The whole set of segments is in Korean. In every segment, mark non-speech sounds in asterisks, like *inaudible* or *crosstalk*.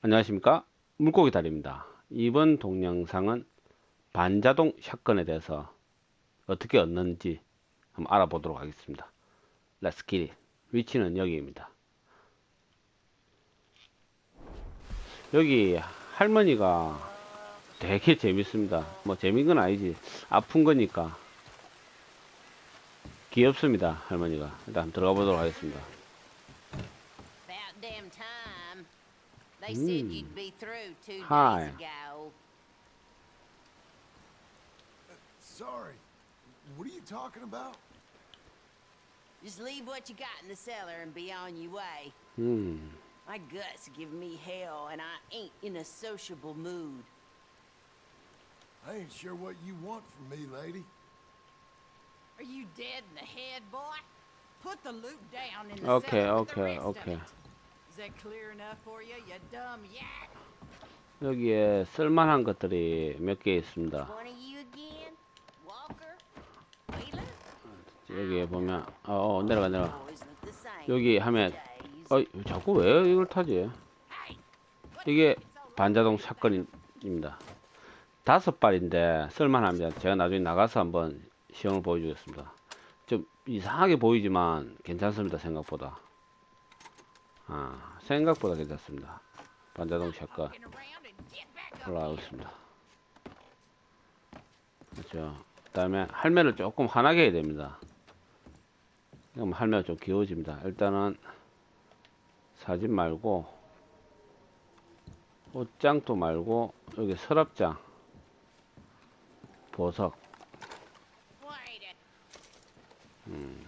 안녕하십니까? 물고기 다리입니다. 이번 동영상은 반자동 샷건에 대해서 어떻게 얻는지 한번 알아보도록 하겠습니다. Let's get it. 위치는 여기입니다. 여기 할머니가 되게 재밌습니다. 뭐 재밌는 건 아니지. 아픈 거니까 귀엽습니다 할머니가. 일단 들어가 보도록 하겠습니다. They said you'd hmm. be through two Hi. days ago. Uh, sorry. What are you talking about? Just leave what you got in the cellar and be on your way. 음, My guts give me hell, and I ain't in a sociable mood. I ain't sure what you want from me, lady. Are you dead in the head, boy? Put the loot down in the Okay, cellar with the okay, rest of okay. it. 여기에 쓸만한 것들이 몇 개 있습니다? 여기에 보면 어, 어 내려가 내려가. Same? 여기 하면 어 자꾸 왜 이걸 타지? 이게 반자동 샷건입니다. 다섯 발인데 쓸만합니다. 제가 나중에 나가서 한번 시험을 보여주겠습니다. 좀 이상하게 보이지만 괜찮습니다 생각보다 아 생각보다 괜찮습니다 반자동 here. 있습니다 그렇죠 그 다음에 할매를 조금 환하게 해야 됩니다 그럼 할매가 좀 귀여워집니다 일단은 사진 말고 옷장도 말고 여기 서랍장 보석. 음.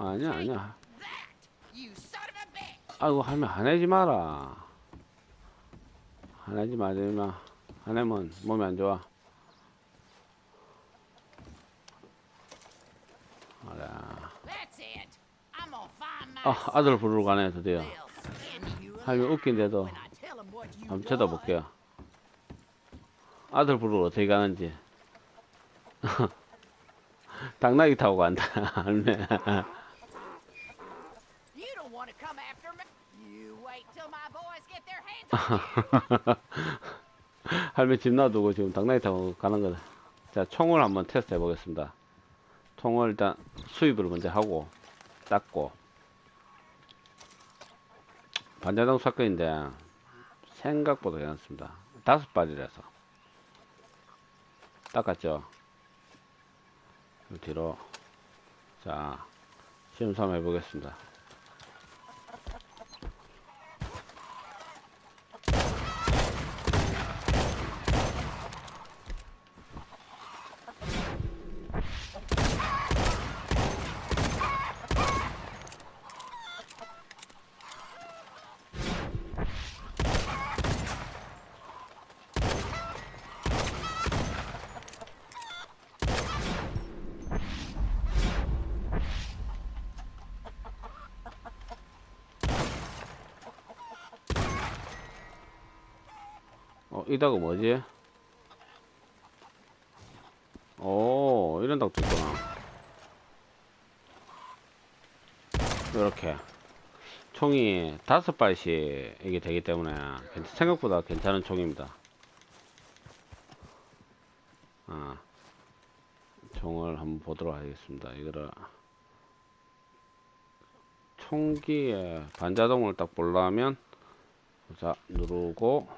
아니야 아니야. 아이고 할매 화내지 마라 화내지 마지 마 화내면 몸이 안 좋아 아 아들 부르러 가네 드디어 alive 웃긴데도 한번. 쳐다볼게요 아들 부르러 어떻게 가는지 당나귀 타고 간다 할매 *laughs* 할매 집 놔두고 지금 당나귀 타고 가는 거다. 자, 총을 한번 테스트 해보겠습니다. 총을 일단 수입을 먼저 하고, 닦고. 반자동 사건인데, 생각보다 괜찮습니다. 다섯 발이라서. 닦았죠? 그 뒤로. 자, 시험 삼아 해보겠습니다. 이다가 뭐지? 오, 이런 닭도 있구나. 이렇게. 총이 다섯 발씩 이게 되기 때문에 괜- 생각보다 괜찮은 총입니다. 아, 총을 한번 보도록 하겠습니다. 이거를 총기의 반자동을 딱 보려면 자 누르고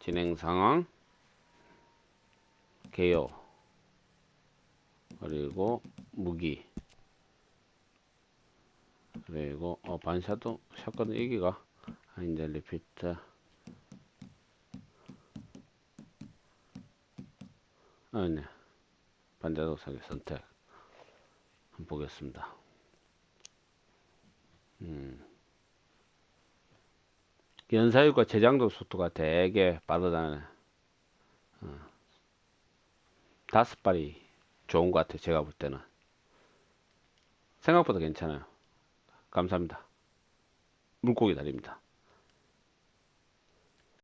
진행 상황 개요 그리고 무기 그리고 어 반샷도 샷건 이기가 아닌데 리피트. 아네. 반자동 사기 선택 한번 보겠습니다 연사율과 저장도 속도가 되게 빠르다네. 어. 다섯 발이 좋은 것 같아요. 제가 볼 때는. 생각보다 괜찮아요. 감사합니다. 물고기 다리입니다.